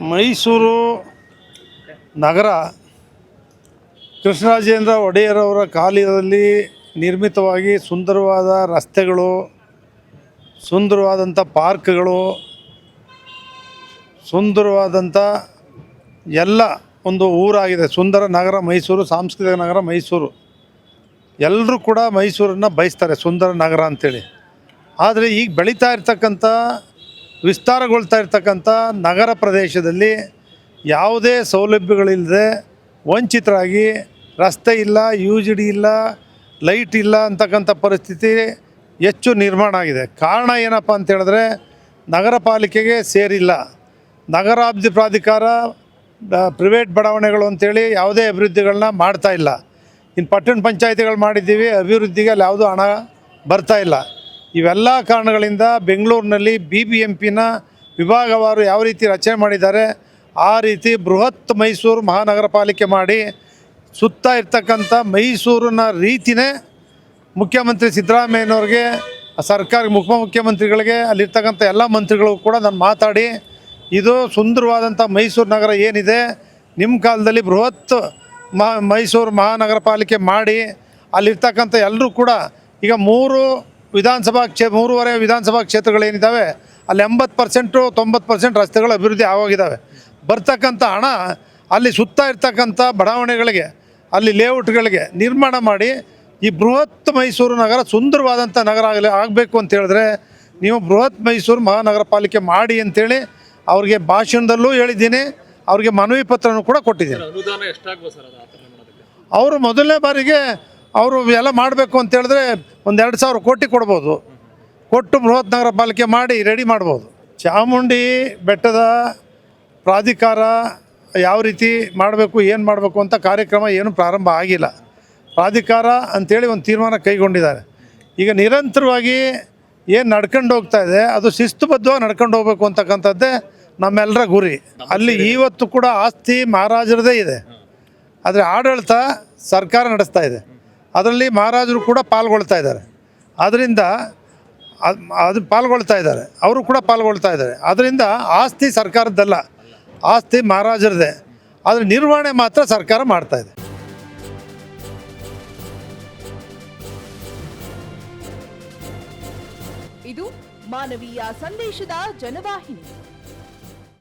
ಮೈಸೂರು ನಗರ ಕೃಷ್ಣರಾಜೇಂದ್ರ ಒಡೆಯರವರ ಕಾಲದಲ್ಲಿ ನಿರ್ಮಿತವಾಗಿ ಸುಂದರವಾದ ರಸ್ತೆಗಳು, ಸುಂದರವಾದಂಥ ಪಾರ್ಕ್ಗಳು, ಸುಂದರವಾದಂಥ ಎಲ್ಲ ಒಂದು ಊರಾಗಿದೆ. ಸುಂದರ ನಗರ ಮೈಸೂರು, ಸಾಂಸ್ಕೃತಿಕ ನಗರ ಮೈಸೂರು. ಎಲ್ಲರೂ ಕೂಡ ಮೈಸೂರನ್ನು ಬಯಸ್ತಾರೆ ಸುಂದರ ನಗರ ಅಂಥೇಳಿ ಆದರೆ ಈಗ ಬೆಳೀತಾ ಇರ್ತಕ್ಕಂಥ ವಿಸ್ತಾರಗೊಳ್ತಾ ಇರ್ತಕ್ಕಂಥ ನಗರ ಪ್ರದೇಶದಲ್ಲಿ ಯಾವುದೇ ಸೌಲಭ್ಯಗಳಿಲ್ಲದೆ ವಂಚಿತರಾಗಿ, ರಸ್ತೆ ಇಲ್ಲ ಡಿ ಇಲ್ಲ, ಲೈಟ್ ಇಲ್ಲ ಅಂತಕ್ಕಂಥ ಪರಿಸ್ಥಿತಿ ಹೆಚ್ಚು ನಿರ್ಮಾಣ ಆಗಿದೆ. ಕಾರಣ ಏನಪ್ಪ ಅಂತ ಹೇಳಿದ್ರೆ, ನಗರ ಪಾಲಿಕೆಗೆ ಸೇರಿಲ್ಲ. ನಗರಾಭಿವೃದ್ಧಿ ಪ್ರಾಧಿಕಾರ ಪ್ರೈವೇಟ್ ಬಡಾವಣೆಗಳು ಅಂತೇಳಿ ಯಾವುದೇ ಅಭಿವೃದ್ಧಿಗಳನ್ನ ಮಾಡ್ತಾ ಇಲ್ಲ. ಇನ್ನು ಪಟ್ಟಣ ಪಂಚಾಯತಿಗಳು ಮಾಡಿದ್ದೀವಿ, ಅಭಿವೃದ್ಧಿಗೆ ಅಲ್ಲಿ ಯಾವುದೂ ಹಣ ಬರ್ತಾ ಇಲ್ಲ. ಇವೆಲ್ಲ ಕಾರಣಗಳಿಂದ ಬೆಂಗಳೂರಿನಲ್ಲಿ ಬಿ ಬಿ ಎಂ ಪಿನ ವಿಭಾಗವಾರು ಯಾವ ರೀತಿ ರಚನೆ ಮಾಡಿದ್ದಾರೆ, ಆ ರೀತಿ ಬೃಹತ್ ಮೈಸೂರು ಮಹಾನಗರ ಪಾಲಿಕೆ ಮಾಡಿ ಸುತ್ತ ಇರ್ತಕ್ಕಂಥ ಮೈಸೂರಿನ ರೀತಿನೇ ಮುಖ್ಯಮಂತ್ರಿ ಸಿದ್ದರಾಮಯ್ಯನವ್ರಿಗೆ ಸರ್ಕಾರ ಮುಖ್ಯಮಂತ್ರಿಗಳಿಗೆ, ಅಲ್ಲಿರ್ತಕ್ಕಂಥ ಎಲ್ಲ ಮಂತ್ರಿಗಳು ಕೂಡ ನಾನು ಮಾತಾಡಿ, ಇದು ಸುಂದರವಾದಂಥ ಮೈಸೂರು ನಗರ ಏನಿದೆ, ನಿಮ್ಮ ಕಾಲದಲ್ಲಿ ಬೃಹತ್ ಮೈಸೂರು ಮಹಾನಗರ ಪಾಲಿಕೆ ಮಾಡಿ, ಅಲ್ಲಿರ್ತಕ್ಕಂಥ ಎಲ್ಲರೂ ಕೂಡ ಈಗ ಮೂರು ವಿಧಾನಸಭಾ ಕ್ಷೇ ಮೂರುವರೆ ವಿಧಾನಸಭಾ ಕ್ಷೇತ್ರಗಳೇನಿದ್ದಾವೆ ಅಲ್ಲಿ ಎಂಬತ್ತು ಪರ್ಸೆಂಟು ತೊಂಬತ್ತು ಪರ್ಸೆಂಟ್ ರಸ್ತೆಗಳು ಅಭಿವೃದ್ಧಿ ಆಗೋಗಿದ್ದಾವೆ. ಬರ್ತಕ್ಕಂಥ ಹಣ ಅಲ್ಲಿ ಸುತ್ತ ಇರ್ತಕ್ಕಂಥ ಬಡಾವಣೆಗಳಿಗೆ ಅಲ್ಲಿ ಲೇಔಟ್ಗಳಿಗೆ ನಿರ್ಮಾಣ ಮಾಡಿ ಈ ಬೃಹತ್ ಮೈಸೂರು ನಗರ ಸುಂದರವಾದಂಥ ನಗರ ಆಗಲಿ ಆಗಬೇಕು ಅಂತ ಹೇಳಿದ್ರೆ ನೀವು ಬೃಹತ್ ಮೈಸೂರು ಮಹಾನಗರ ಪಾಲಿಕೆ ಮಾಡಿ ಅಂತೇಳಿ ಅವ್ರಿಗೆ ಭಾಷಣದಲ್ಲೂ ಹೇಳಿದ್ದೀನಿ ಅವ್ರಿಗೆ ಮನವಿ ಪತ್ರನೂ ಕೂಡ ಕೊಟ್ಟಿದ್ದೀನಿ. ಅವರು ಮೊದಲನೇ ಬಾರಿಗೆ ಅವರು ಎಲ್ಲ ಮಾಡಬೇಕು ಅಂತ ಹೇಳಿದ್ರೆ ಒಂದು ಎರಡು ಸಾವಿರ ಕೋಟಿ ಕೊಡ್ಬೋದು. ಕೊಟ್ಟು ಬೃಹತ್ ನಗರ ಪಾಲಿಕೆ ಮಾಡಿ ರೆಡಿ ಮಾಡ್ಬೋದು. ಚಾಮುಂಡಿ ಬೆಟ್ಟದ ಪ್ರಾಧಿಕಾರ ಯಾವ ರೀತಿ ಮಾಡಬೇಕು, ಏನು ಮಾಡಬೇಕು ಅಂತ ಕಾರ್ಯಕ್ರಮ ಏನು ಪ್ರಾರಂಭ ಆಗಿಲ್ಲ. ಪ್ರಾಧಿಕಾರ ಅಂಥೇಳಿ ಒಂದು ತೀರ್ಮಾನ ಕೈಗೊಂಡಿದ್ದಾರೆ. ಈಗ ನಿರಂತರವಾಗಿ ಏನು ನಡ್ಕೊಂಡು ಹೋಗ್ತಾ ಇದೆ, ಅದು ಶಿಸ್ತುಬದ್ಧವಾಗಿ ನಡ್ಕೊಂಡು ಹೋಗ್ಬೇಕು ಅಂತಕ್ಕಂಥದ್ದೇ ನಮ್ಮೆಲ್ಲರ ಗುರಿ. ಅಲ್ಲಿ ಇವತ್ತು ಕೂಡ ಆಸ್ತಿ ಮಹಾರಾಜರದೇ ಇದೆ. ಆದರೆ ಆಡಳಿತ ಸರ್ಕಾರ ನಡೆಸ್ತಾ ಇದೆ. ಅದರಲ್ಲಿ ಮಹಾರಾಜರು ಕೂಡ ಪಾಲ್ಗೊಳ್ತಾ ಇದ್ದಾರೆ. ಅದರಿಂದ ಅದು ಪಾಲ್ಗೊಳ್ತಾ ಇದ್ದಾರೆ. ಅವರು ಕೂಡ ಪಾಲ್ಗೊಳ್ತಾ ಇದ್ದಾರೆ. ಅದರಿಂದ ಆಸ್ತಿ ಸರ್ಕಾರದ್ದಲ್ಲ. ಆಸ್ತಿ ಮಹಾರಾಜರದೇ ಅದರ ನಿರ್ವಹಣೆ ಮಾತ್ರ ಸರ್ಕಾರ ಮಾಡ್ತಾ ಇದೆ. ಇದು ಮಾನವೀಯ ಸಂದೇಶದ ಜನವಾಹಿನಿ.